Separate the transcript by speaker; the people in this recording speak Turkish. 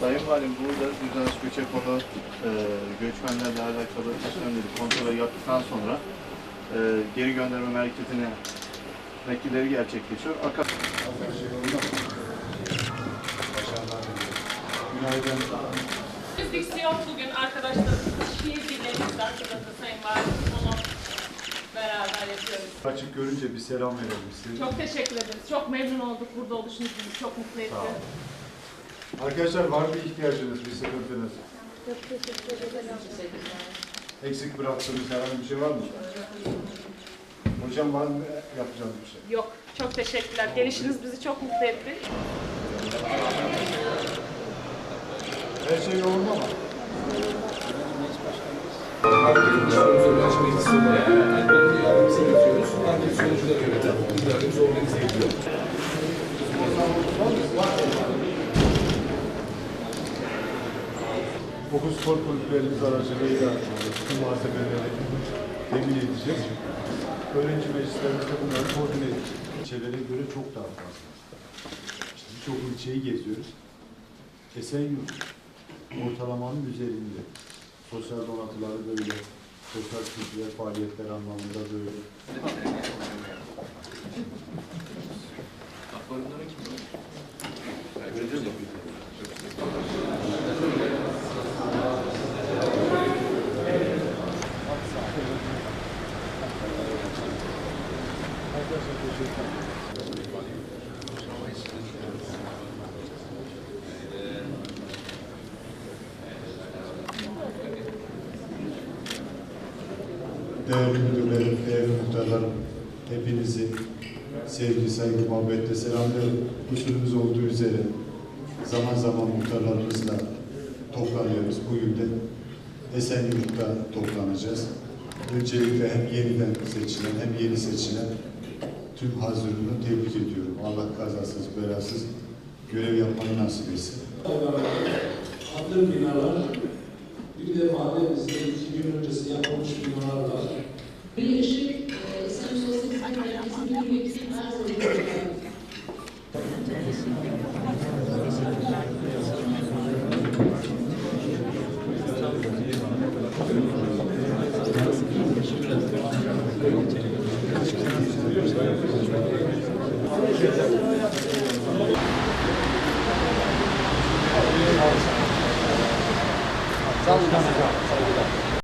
Speaker 1: Sayın Valim burada düzensiz göçekolu e, göçmenlerle alakalı işlemleri kontrolü yaptıktan sonra e, geri gönderme merkezine nakilleri gerçekleşiyor. Aka
Speaker 2: Günaydın.
Speaker 3: Fiziksiyonu yok bugün arkadaşlarımız şiir dinlerimizde hatırladı Sayın Valim. Onu beraber yapıyoruz.
Speaker 2: Açık görünce bir selam verelim size.
Speaker 3: Çok teşekkür ederiz. Çok memnun olduk. Burada oluşunuz bizi çok mutlu etti.
Speaker 2: Arkadaşlar var mı ihtiyacınız, bir sıkıntınız? Eksik bıraktığınız herhangi bir şey var mı? Hocam var mı yapacağınız bir şey?
Speaker 3: Yok. Çok teşekkürler. Gelişiniz bizi çok mutlu etti.
Speaker 2: Her şey yolunda mı? Okul spor kulüplerimiz aracılığıyla tüm malzemeleri temin edeceğiz. Öğrenci meclislerimizde bunları koordine edeceğiz. İlçelere göre çok daha fazla. İşte birçok ilçeyi geziyoruz. Esenyurt ortalamanın üzerinde. Sosyal donatıları böyle, sosyal kültürel faaliyetler anlamında böyle. Değerli müdürlerim, değerli muhtarlarım, hepinizi sevgi, saygı, muhabbetle selamlıyorum. Usulümüz olduğu üzere zaman zaman muhtarlarımızla toplanıyoruz. Bugün de Esenyurt'ta toplanacağız. Öncelikle hem yeniden seçilen hem yeni seçilen tüm hazırlığını tebrik ediyorum. Allah kazasız, belasız görev yapmayı nasip etsin.
Speaker 4: Hatır binalar, bir de mahallemizde iki gün öncesi yapılmış binalar var.
Speaker 5: Birleşik e, İslam Sosyal Hizmet Merkezi'nin bir vekili her zaman
Speaker 6: Sağ olun.